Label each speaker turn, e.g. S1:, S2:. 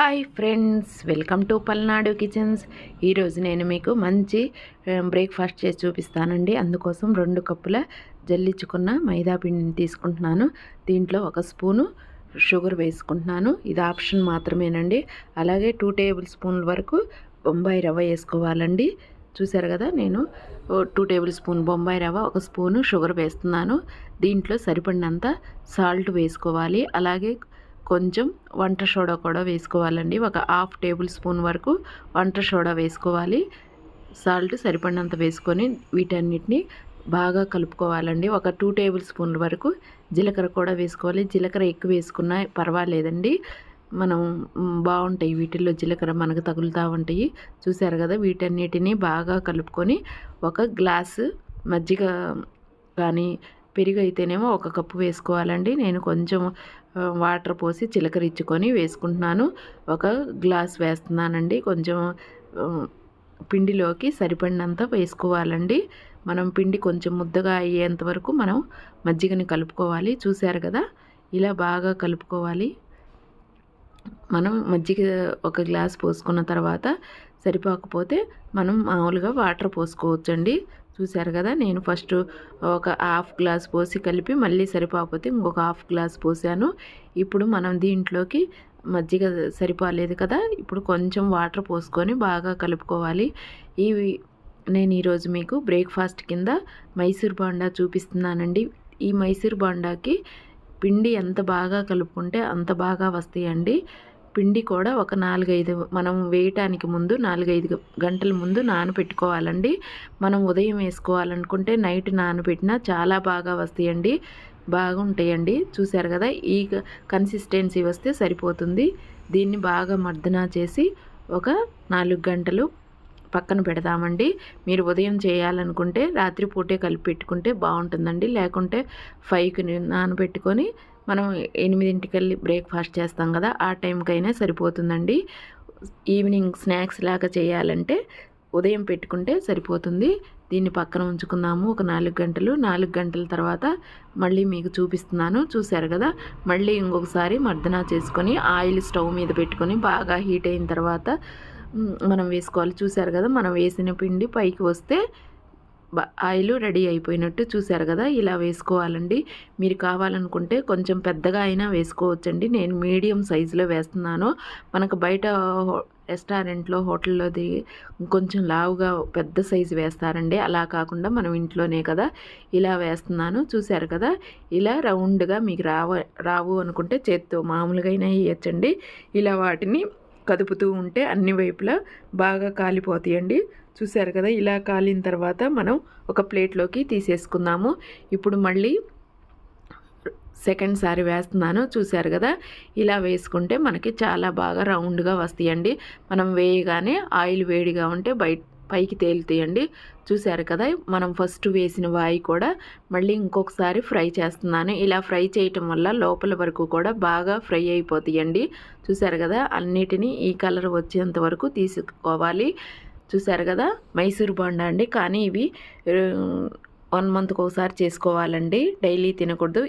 S1: Hi friends welcome to Palnadu kitchens ఈరోజు నేను మీకు మంచి బ్రేక్ఫాస్ట్ చేసి చూపిస్తానండి. అందుకోసం రెండు కప్పుల జల్లించుకున్న మైదా పిండిని తీసుకుంటున్నాను. దీంట్లో ఒక స్పూను షుగర్ వేసుకుంటున్నాను. ఇది ఆప్షన్ మాత్రమేనండి. అలాగే టూ టేబుల్ స్పూన్ల వరకు బొంబాయి రవ్వ వేసుకోవాలండి. చూసారు కదా నేను టూ టేబుల్ స్పూన్ బొంబాయి రవ్వ ఒక స్పూను షుగర్ వేస్తున్నాను. దీంట్లో సరిపడినంత సాల్ట్ వేసుకోవాలి. అలాగే కొంచెం వంట సోడా కూడా వేసుకోవాలండి. ఒక హాఫ్ టేబుల్ స్పూన్ వరకు వంట సోడా వేసుకోవాలి. సాల్ట్ సరిపడినంత వేసుకొని వీటన్నిటిని బాగా కలుపుకోవాలండి. ఒక టూ టేబుల్ స్పూన్ల వరకు జీలకర్ర కూడా వేసుకోవాలి. జీలకర్ర ఎక్కువ వేసుకున్నా పర్వాలేదండి. మనం బాగుంటాయి వీటిల్లో జీలకర్ర మనకు తగులుతూ ఉంటాయి. చూసారు కదా వీటన్నిటిని బాగా కలుపుకొని ఒక గ్లాసు మజ్జిగ కానీ పెరుగు అయితేనేమో ఒక కప్పు వేసుకోవాలండి. నేను కొంచెం వాటర్ పోసి చిలకరించుకొని వేసుకుంటున్నాను. ఒక గ్లాస్ వేస్తున్నానండి. కొంచెం పిండిలోకి సరిపడినంత వేసుకోవాలండి. మనం పిండి కొంచెం ముద్దగా అయ్యేంత వరకు మనం మజ్జిగని కలుపుకోవాలి. చూశారు కదా? ఇలా బాగా కలుపుకోవాలి. మనం మజ్జిగ ఒక గ్లాస్ పోసుకున్న తర్వాత సరిపోకపోతే మనం మామూలుగా వాటర్ పోసుకోవచ్చండి. చూశారు కదా నేను ఫస్ట్ ఒక హాఫ్ గ్లాస్ పోసి కలిపి మళ్ళీ సరిపోకపోతే ఇంకొక హాఫ్ గ్లాస్ పోసాను. ఇప్పుడు మనం దీంట్లోకి మజ్జిగ సరిపోలేదు కదా ఇప్పుడు కొంచెం వాటర్ పోసుకొని బాగా కలుపుకోవాలి. ఇవి నేను ఈరోజు మీకు బ్రేక్ఫాస్ట్ కింద మైసూర్ బాండా చూపిస్తున్నానండి. ఈ మైసూర్ బాండాకి పిండి ఎంత బాగా కలుపుకుంటే అంత బాగా వస్తాయండి. పిండి కూడా ఒక నాలుగైదు మనం వేయటానికి ముందు నాలుగైదు గంటల ముందు నానబెట్టుకోవాలండి మనం ఉదయం వేసుకోవాలనుకుంటే నైట్ నానబెట్టినా చాలా బాగా వస్తాయండి. బాగుంటాయండి. చూసారు కదా ఈ కన్సిస్టెన్సీ వస్తే సరిపోతుంది. దీన్ని బాగా మర్దన చేసి ఒక నాలుగు గంటలు పక్కన పెడదామండి. మీరు ఉదయం చేయాలనుకుంటే రాత్రిపూటే కలిపి పెట్టుకుంటే బాగుంటుందండి. లేకుంటే ఫైవ్కి నానబెట్టుకొని మనం ఎనిమిదింటికెళ్ళి బ్రేక్ఫాస్ట్ చేస్తాం కదా ఆ టైంకైనా సరిపోతుందండి. ఈవినింగ్ స్నాక్స్ లాగా చేయాలంటే ఉదయం పెట్టుకుంటే సరిపోతుంది. దీన్ని పక్కన ఉంచుకుందాము ఒక నాలుగు గంటలు. నాలుగు గంటల తర్వాత మళ్ళీ మీకు చూపిస్తున్నాను. చూశారు కదా? మళ్ళీ ఇంకొకసారి మర్దన చేసుకొని ఆయిల్ స్టవ్ మీద పెట్టుకొని బాగా హీట్ అయిన తర్వాత మనం వేసుకోవాలి. చూశారు కదా మనం వేసిన పిండి పైకి వస్తే ఆయిల్ రెడీ అయిపోయినట్టు చూశారు కదా ఇలా వేసుకోవాలండి. మీరు కావాలనుకుంటే కొంచెం పెద్దగా అయినా వేసుకోవచ్చండి. నేను మీడియం సైజులో వేస్తున్నాను. మనకు బయట రెస్టారెంట్లో హోటల్లో దిగి కొంచెం లావుగా పెద్ద సైజు వేస్తారండి. అలా కాకుండా మనం ఇంట్లోనే కదా ఇలా వేస్తున్నాను. చూశారు కదా ఇలా రౌండ్గా మీకు రావ రావు అనుకుంటే చేత్తో మామూలుగా అయినా వేయచ్చండి. ఇలా వాటిని కదుపుతూ ఉంటే అన్ని వైపులా బాగా కాలిపోతాయండి. చూసారు కదా ఇలా కాలిన తర్వాత మనం ఒక ప్లేట్లోకి తీసేసుకుందాము. ఇప్పుడు మళ్ళీ సెకండ్ సారి వేస్తున్నాను చూశారు కదా? ఇలా వేసుకుంటే మనకి చాలా బాగా రౌండ్గా వస్తాయండి. మనం వేయగానే ఆయిల్ వేడిగా ఉంటే బయట పైకి తేలితేయండి. చూశారు కదా మనం ఫస్ట్ వేసిన వాయి కూడా మళ్ళీ ఇంకొకసారి ఫ్రై చేస్తున్నాను. ఇలా ఫ్రై చేయటం వల్ల లోపల వరకు కూడా బాగా ఫ్రై అయిపోతాయండి. చూశారు కదా అన్నిటినీ ఈ కలర్ వచ్చేంత వరకు తీసుకోవాలి. చూసారు కదా మైసూర్ బాండా అండి. కానీ ఇవి వన్ మంత్కి ఒకసారి చేసుకోవాలండి. డైలీ తినకూడదు.